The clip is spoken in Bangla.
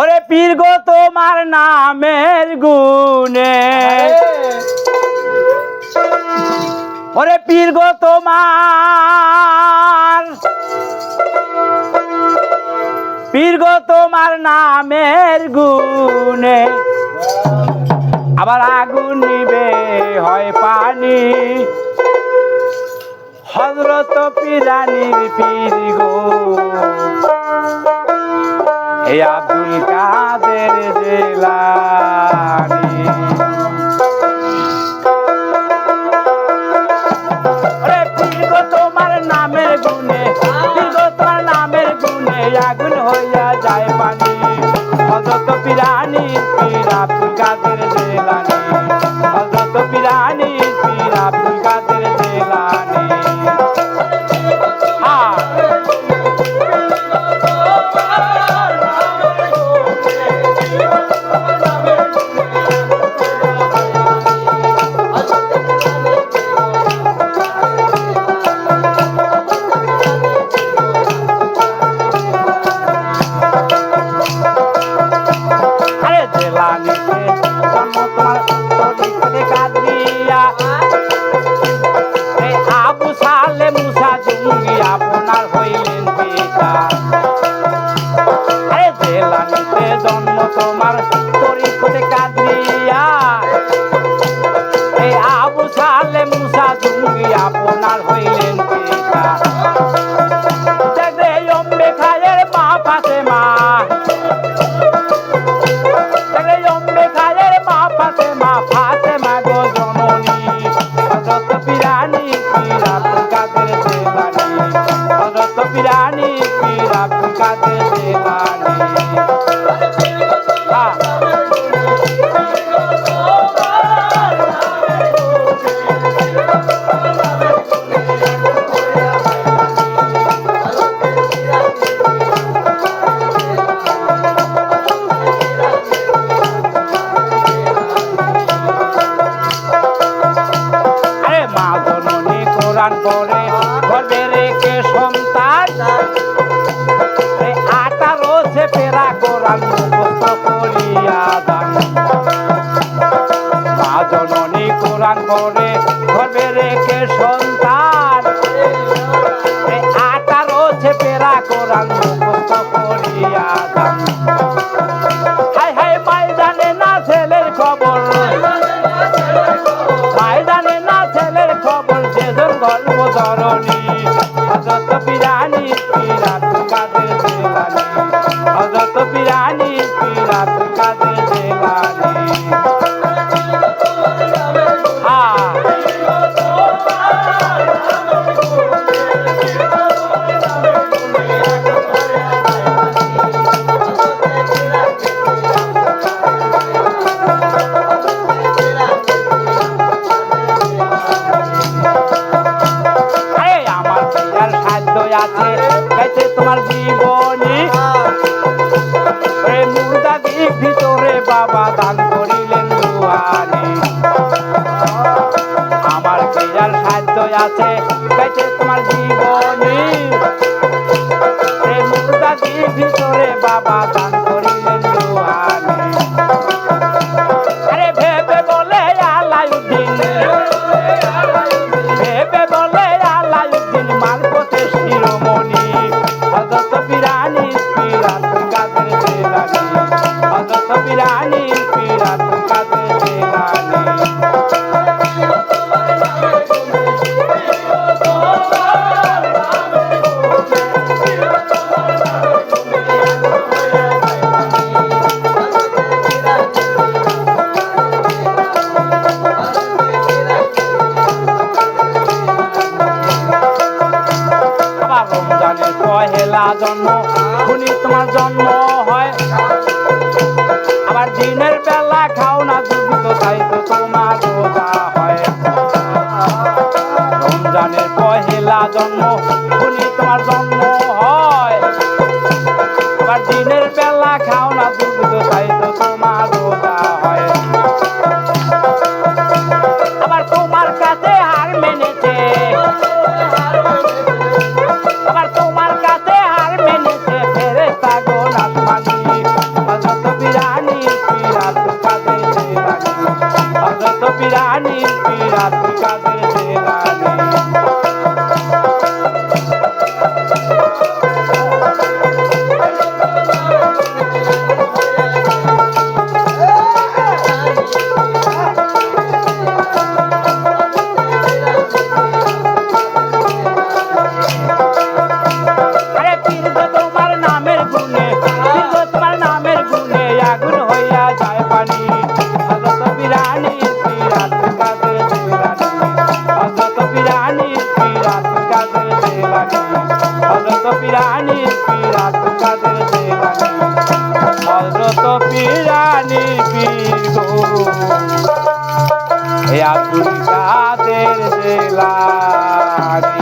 ওরে পীর গো, তোমার নামের গুনে ওরে পীর গো, তোমার পীর গো, তোমার নামের গুনে আবার আগুন নিবে, হয় পানি। হজরত পিরানির পীর গো। হে আব্দুল কাদের জেলানি। তোমার নামের গুণে তোমার নামের গুণে আগুন হইয়া যায় পানি। হজরত পিরানি জন্ম তোমার জননী কোরআন ঘরে রেখে সন্তান। আঠারো সে পেরা কোরআন মুখস্থ করিয়া দান। হাই না ছেলের খবর। জানে না ছেলের খবর যেজন গল্প ধরনি হজরত পিরানি পিরাত কাদের জেলানি হজরত পিরানি পিরাত দান করিলেন দুয়ানি আমার পিয়ার সাধ্য আছে গাইতে তোমার জীবনী। ভিতরে বাবা দান করিলেন আরে আলাউদ্দিন। মারফতে খুনি তোমার জন্ম হয়, আবার দিনের বেলা খাও না দুর্ভিত তাই তো তোমার রোজা হয়। রমজানের পহেলা জন্ম জানি পীর গো এ আব্দুল কাদের জেলানি